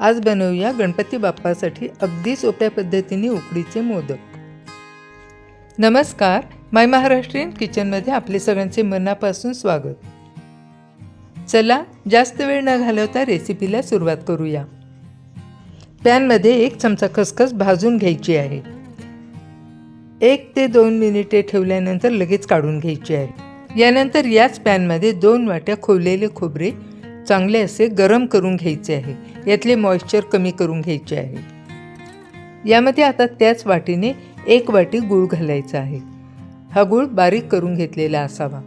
आज बनवूया गणपती बाप्पासाठी अगदी सोप्या पद्धतीने उकडीचे मोदक. नमस्कार माय महाराष्ट्रीयन किचनमध्ये आपले सगळ्यांचे मनापासून स्वागत. चला जास्त वेळ न घालवता रेसिपीला सुरुवात करूया. पॅनमध्ये एक चमचा खसखस भाजून घ्यायची आहे. एक ते दोन मिनिटे ठेवल्यानंतर लगेच काढून घ्यायची आहे. यानंतर याच पॅनमध्ये दोन वाट्या खोवलेले खोबरे चांगले असे गरम करून घ्यायचे आहे. यातले मॉइश्चर कमी करून घ्यायचे आहे. यामध्ये आता त्याच वाटीने एक वाटी गूळ घालायचा आहे. हा गूळ बारीक करून घेतलेला असावा.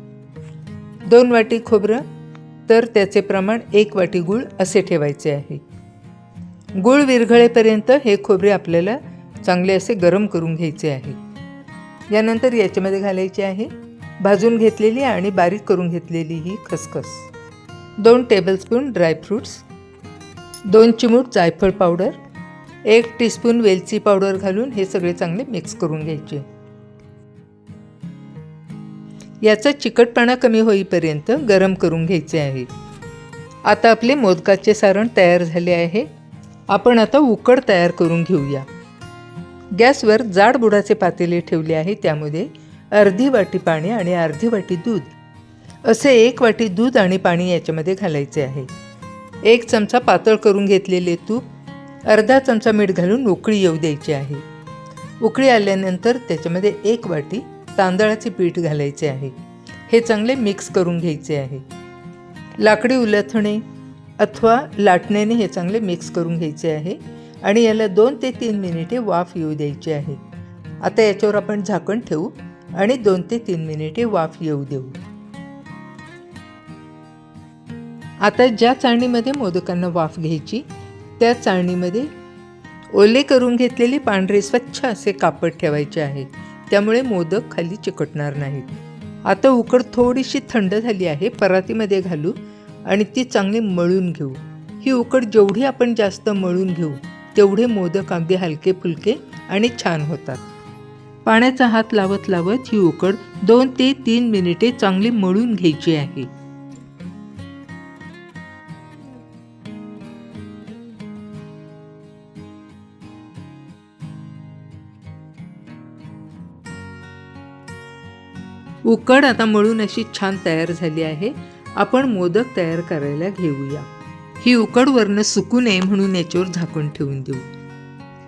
दोन वाटी खोबरं तर त्याचे प्रमाण एक वाटी गूळ असे ठेवायचे आहे. गूळ विरघळेपर्यंत हे खोबरे आपल्याला चांगले असे गरम करून घ्यायचे आहे. यानंतर याच्यामध्ये घालायचे आहे भाजून घेतलेली आणि बारीक करून घेतलेली ही खसखस. दोन टेबलस्पून ड्रायफ्रूट्स दोन चिमूट जायफळ पावडर एक टीस्पून वेलची पावडर घालून हे सगळे चांगले मिक्स करून घ्यायचे. याचा चिकटपणा कमी होईपर्यंत गरम करून घ्यायचे आहे. आता आपले मोदकाचे सारण तयार झाले आहे. आपण आता उकड तयार करून घेऊया. गॅसवर जाड बुडाचे पातेले ठेवले आहे त्यामध्ये अर्धी वाटी पाणी आणि अर्धी वाटी दूध. असे एक वाटी दूध आणि पाणी याच्यामध्ये घालायचे आहे. एक चमचा पातळ करून घेतलेले तूप अर्धा चमचा मीठ घालून उकळी येऊ द्यायची आहे. उकळी आल्यानंतर त्याच्यामध्ये एक वाटी तांदळाचे पीठ घालायचे आहे. हे चांगले मिक्स करून घ्यायचे आहे. लाकडी उलथणे अथवा लाटण्याने हे चांगले मिक्स करून घ्यायचे आहे आणि याला दोन ते तीन मिनिटे वाफ येऊ द्यायची आहे. आता याच्यावर आपण झाकण ठेवू आणि दोन ते तीन मिनिटे वाफ येऊ देऊ. आता ज्या चाळणीमध्ये मोदकांना वाफ घ्यायची त्या चाळणीमध्ये ओले करून घेतलेले पांढरे स्वच्छ असे कापड ठेवायचे आहे. त्यामुळे मोदक खाली चिकटणार नाहीत. आता उकड थोडीशी थंड झाली आहे परातीमध्ये घालू आणि ती चांगली मळून घेऊ. ही उकड जेवढी आपण जास्त मळून घेऊ तेवढे मोदक अगदी हलके फुलके आणि छान होतात. पाण्याचा हात लावत लावत ही उकड दोन ते तीन मिनिटे चांगली मळून घ्यायची आहे. उकड आता मळून अशी छान तयार झाली आहे. आपण मोदक तयार करायला घेऊया. ही उकड वरनं सुकू नये म्हणून याच्यावर झाकण ठेवून देऊ.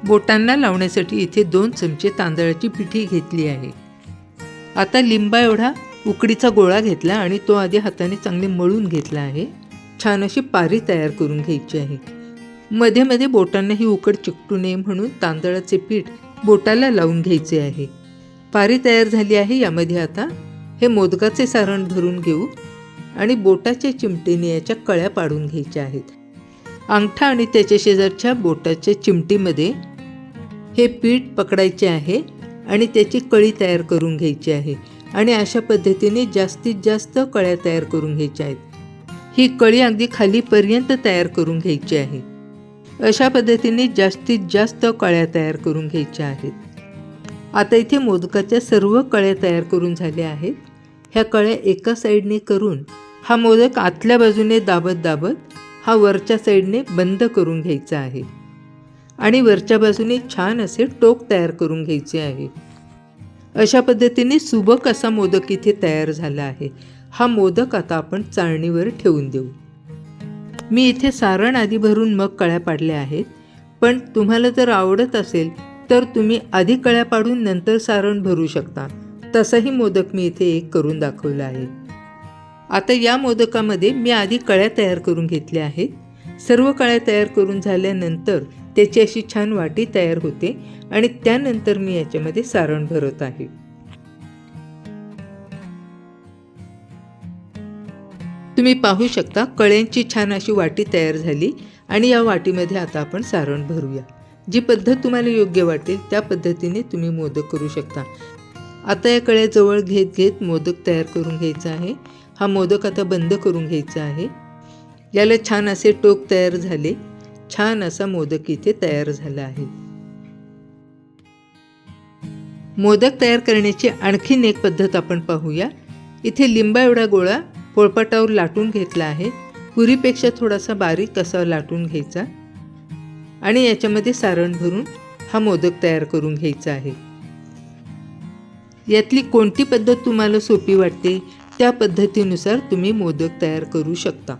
बोटांना लावण्यासाठी इथे दोन चमचे तांदळाची पिठी घेतली आहे. आता लिंबा एवढा उकडीचा गोळा घेतला आणि तो आधी हाताने चांगले मळून घेतला आहे. छान अशी पारी तयार करून घ्यायची आहे. मध्ये मध्ये बोटांना ही उकड चिकटू नये म्हणून तांदळाचे पीठ बोटाला लावून घ्यायचे आहे. पारी तयार झाली आहे यामध्ये आता हे मोदकाचे सारण धरून घेऊ आणि बोटाच्या चिमटीने याच्या कळ्या पाडून घ्यायच्या आहेत. अंगठा आणि त्याच्या शेजारच्या बोटाच्या चिमटीमध्ये हे पीठ पकडायचे आहे आणि त्याची कळी तयार करून घ्यायची आहे आणि अशा पद्धतीने जास्तीत जास्त कळ्या तयार करून घ्यायच्या आहेत. ही कळी अगदी खालीपर्यंत तयार करून घ्यायची आहे. अशा पद्धतीने जास्तीत जास्त कळ्या तयार करून घ्यायच्या आहेत. आता इथे मोदकाच्या सर्व कळ्या तयार करून झाल्या आहेत. ह्या कळ्या एका साईडने करून हा मोदक आतल्या बाजूने दाबत दाबत हा वरच्या साईडने बंद करून घ्यायचा आहे. आणि वरच्या बाजूने छान असे टोक तयार करून घ्यायचे आहे. अशा पद्धतीने सुबक असा मोदक इथे तयार झाला आहे. हा मोदक आता आपण चाळणीवर ठेवून देऊ. मी इथे सारण आधी भरून मग कळ्या पाडल्या आहेत. पण तुम्हाला जर आवडत असेल तर तुम्ही आधी कळ्या पाडून नंतर सारण भरू शकता. तसाही मोदक मी इथे एक करून दाखवला आहे. आता या मोदकामध्ये मी आधी कळ्या तयार करून घेतल्या आहेत. सर्व कळ्या तयार करून झाल्यानंतर त्याची अशी छान वाटी तयार होते आणि त्यानंतर मी याच्यामध्ये सारण भरत आहे. तुम्ही पाहू शकता कळ्यांची छान अशी वाटी तयार झाली आणि या वाटीमध्ये आता आपण सारण भरूया. जी पद्धत तुम्हाला योग्य वाटेल त्या पद्धतीने तुम्ही मोदक करू शकता. आता या कळ्या जवळ घेत घेत मोदक तयार करून घ्यायचा आहे. हा मोदक आता बंद करून घ्यायचा आहे. याला छान असे टोक तयार झाले. छान असा मोदक इथे तयार झाला आहे. मोदक तयार करण्याची आणखीन एक पद्धत आपण पाहूया. इथे लिंबा एवढा गोळा पोळपाटावर लाटून घेतला आहे. पुरीपेक्षा थोडासा बारीक असा लाटून घ्यायचा? आणि याच्यामध्ये सारण भरून हा मोदक तयार करून घ्यायचा आहे. यातली कोणती पद्धत तुम्हाला सोपी वाटते त्या पद्धतीनुसार तुम्ही मोदक तयार करू शकता.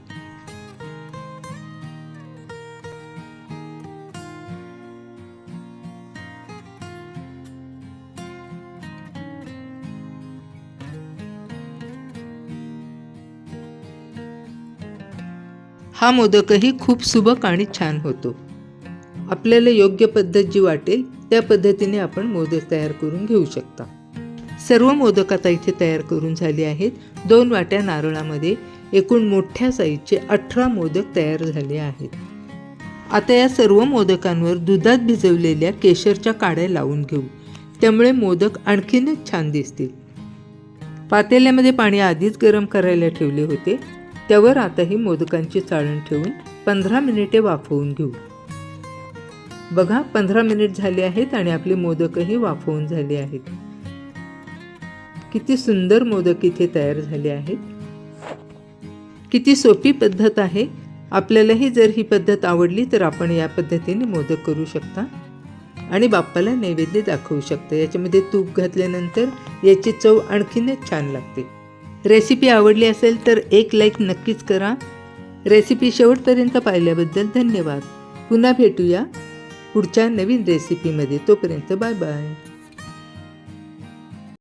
हा मोदकही खूप सुबक आणि छान होतो. आपल्याला योग्य पद्धत जी वाटेल त्या पद्धतीने आपण मोदक तयार करून घेऊ शकता. सर्व मोदक आता इथे तयार करून झाले आहेत. दोन वाट्या नारळामध्ये एकूण मोठ्या साईजचे अठरा मोदक तयार झाले आहेत. आता या सर्व मोदकांवर दुधात भिजवलेल्या केशरच्या काड्या लावून घेऊ. त्यामुळे मोदक आणखीनच छान दिसतील. पातेल्यामध्ये पाणी आधीच गरम करायला ठेवले होते. त्यावर आता ही मोदकांची चाळण ठेवून पंधरा मिनिटे वाफवून घेऊ. बघा पंधरा मिनिट झाले आहेत आणि आपले मोदकही वाफवून झाले आहेत. किती सुंदर मोदक इथे तयार झाले आहेत. किती सोपी पद्धत आहे. आपल्यालाही जर ही पद्धत आवडली तर आपण या पद्धतीने मोदक करू शकता. आणि बाप्पाला नैवेद्य दाखवू शकता. याच्यामध्ये तूप घातल्यानंतर याची चव आणखीनच छान लागते. रेसिपी आवडली असेल तर एक लाईक नक्कीच करा. रेसिपी शेवटपर्यंत पाहिल्याबद्दल धन्यवाद. पुन्हा भेटूया पुढच्या नवीन रेसिपीमध्ये. तोपर्यंत बाय बाय.